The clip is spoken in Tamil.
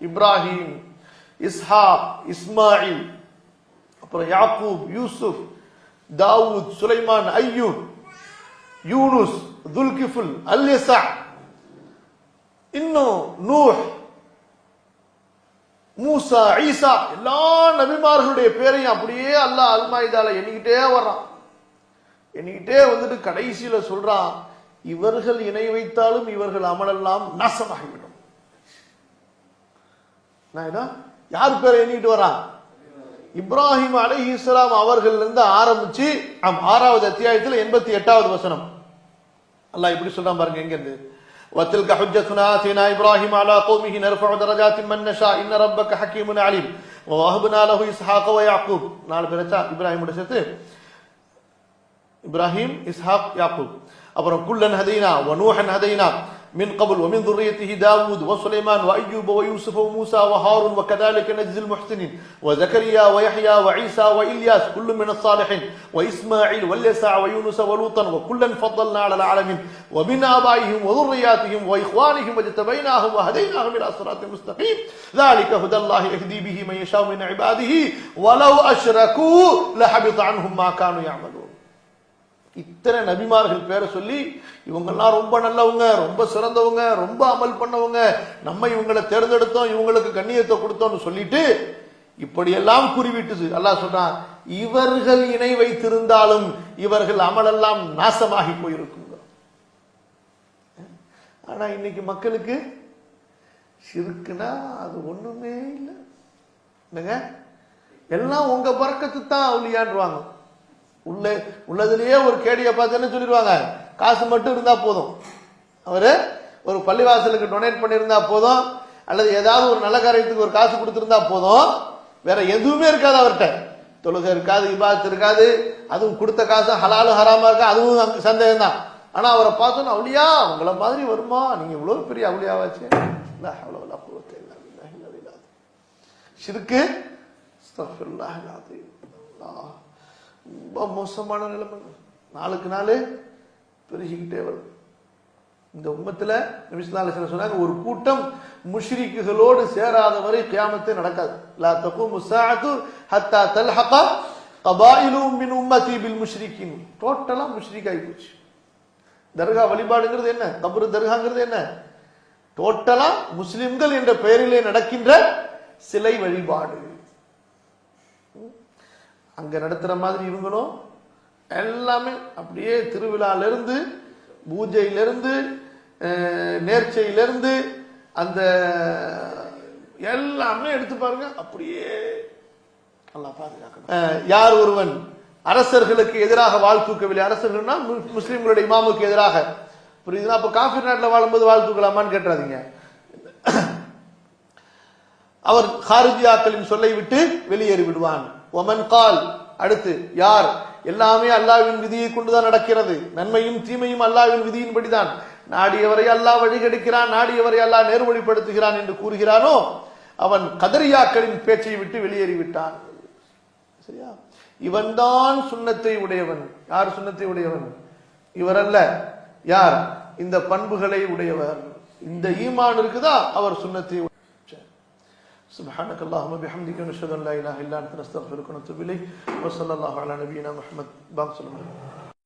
இப்ராஹிம் இஸ்ஹா இஸ்மாயில் அப்புறம் யாக்கூப் யூசுப் தாவூத் சுலைமான் ஐயூப் யூனுஸ் துல்கிஃபுல் அல்யசா இன்னும் நூஹ் மூசா ஈசா எல்லா நபிமார்களுடைய பேரையும் அப்படியே அல்லாஹ் அல்மாயிதால எண்ணிக்கிட்டே வர்றான். எண்ணிக்கிட்டே வந்துட்டு கடைசியில சொல்றான் இவர்கள் இணை வைத்தாலும் இவர்கள் அமலெல்லாம் நாசமாகிவிடும். நான் என்ன? யார் பேரை எண்ணிட்டு வரான் இப்ராஹிம் அலைஹி இஸ்லாம் அவர்கள் இருந்து ஆரம்பிச்சு ஆம், ஆறாவது அத்தியாயத்தில் எண்பத்தி எட்டாவது வசனம் அல்லாஹ் இப்படி சொல்றான் பாருங்க எங்க இருந்து وتلك حجتنا آتينا إبراهيم على قومه نرفع درجات من نشاء إن ربك حكيم عليم ووهبنا له إسحاق ويعقوب நாலு பேரச்சா இப்ராஹிமோட சேர்த்து இப்ராஹிம் இஸ்ஹாக் யாக்கூப் அப்புறம் குல்லன் ஹதைனா வனூஹன் ஹதைனா من قبل ومن ذريته داود وسليمان وأيوب ويوسف وموسى وهارون وكذلك نجزي المحسنين وزكريا ويحيى وعيسى وإلياس كل من الصالحين وإسماعيل واليسع ويونس ولوطا وكلا فضلنا على العالمين ومن آبائهم وذرياتهم وإخوانهم واجتبيناهم وهديناهم إلى صراط مستقيم. ذلك هدى الله يهدي به من يشاء من عباده. ولو أشركوا لحبط عنهم ما كانوا يعملون. இத்தனை நபிமார்கள் பேரை சொல்லி இவங்கெல்லாம் ரொம்ப நல்லவங்க ரொம்ப சிறந்தவங்க ரொம்ப அமல் பண்ணவங்க. நம்ம இவங்களை தேர்ந்தெடுத்தோம் இவங்களுக்கு கண்ணியத்தை கொடுத்தோம்னு சொல்லிட்டு இப்படியெல்லாம் குறிவிட்டு அல்லாஹ் சொல்றான் இவர்கள் இணை வைத்திருந்தாலும் இவர்கள் அமலெல்லாம் நாசமாகி போயிருக்குங்க ஆனா இன்னைக்கு மக்களுக்கு சிறுக்குனா அது ஒண்ணுமே இல்லை. என்னங்க? எல்லாம் உங்க பறக்கத்து தான் அவளியான்வாங்க உள்ளே உள்ளதுலயே ஒரு கேடியை பார்த்து என்ன சொல்லிடுவாங்க. காசு மட்டும் இருந்தா போதும். அவரு ஒரு பள்ளிவாசலுக்கு டொனேட் பண்ணியிருந்தா போதும். அல்லது ஏதாவது ஒரு நல்ல காரியத்துக்கு ஒரு காசு கொடுத்துருந்தா போதும். வேற எதுவுமே இருக்காது அவர்கிட்ட. தொழுகை இருக்காது இபாத் இருக்காது. அதுவும் கொடுத்த காசு ஹலாலும் ஹராமா இருக்கா அதுவும் சந்தேகம் தான் ஆனா அவரை பார்த்தோன்னா அவளியா உங்களை மாதிரி வருமா? நீங்க இவ்வளவு பெரிய அவளியாவாச்சு. லா அவ்வளோ வலா ரொம்ப மோசமான நிலைமை. நாளுக்கு நாள் பெருகிக்கிட்டே வரும். இந்த உம்மத்தில் நபிஸ்லால சொன்னாங்க ஒரு கூட்டம் முஷ்ரிக்குகளோடு சேராத வரை கியாமத்தை நடக்காது. லா தகு ஸாஅத்து ஹத்தா தல்ஹக கபாயிலும் மின் உம்மதி பில் முஷ்ரிக்கின். டோட்டலாக முஷ்ரிக் ஆகி போச்சு. தர்கா வழிபாடுங்கிறது என்ன? கபரு தர்காங்கிறது என்ன? டோட்டலா முஸ்லிம்கள் என்ற பெயரிலே நடக்கின்ற சிலை வழிபாடு. அங்கே நடத்துகிற மாதிரி இவங்களும் எல்லாமே அப்படியே திருவிழால இருந்து நேர்ச்சையிலேருந்து நேர்ச்சையில இருந்து அந்த எல்லாமே எடுத்து பாருங்க அப்படியே நல்லா பாதுகாக்கணும். யார் ஒருவன் அரசர்களுக்கு எதிராக வாழ் தூக்கவில்லை. அரசர்கள்னா மு- இமாமுக்கு எதிராக. புரியுதுன்னா? அப்போ காஃபி நாட்டில் வாழும்போது வாழ் தூக்கலாமான்னு கேட்டுறாதீங்க. அவர் ஹாரிஜியாக்களின் சொல்லை விட்டு வெளியேறி விடுவான் ஒமன் கால் அடுத்து யார்? எல்லாமே அல்லாவின் விதியை கொண்டுதான் நடக்கிறது. நன்மையும் தீமையும் அல்லாவின் விதியின்படிதான். நாடியவரை அல்லாஹ் வழிகெடுக்கிறான் நாடியவரை அல்லாஹ் நேர்வழிப்படுத்துகிறான் என்று கூறுகிறானோ அவன் கதரியாக்களின் பேச்சை விட்டு வெளியேறி விட்டான் சரியா? இவன்தான் சுண்ணத்தை உடையவன். யார் சுண்ணத்தை உடையவன்? இவர் அல்ல யார்? இந்த பண்புகளை உடையவர் இந்த ஈமான் இருக்குதா? அவர் சுண்ணத்தை سبحانك اللهم وبحمدك نشهد أن لا إله إلا أنت نستغفرك ونتوب إليك وصلى الله على نبينا محمد. بام سلام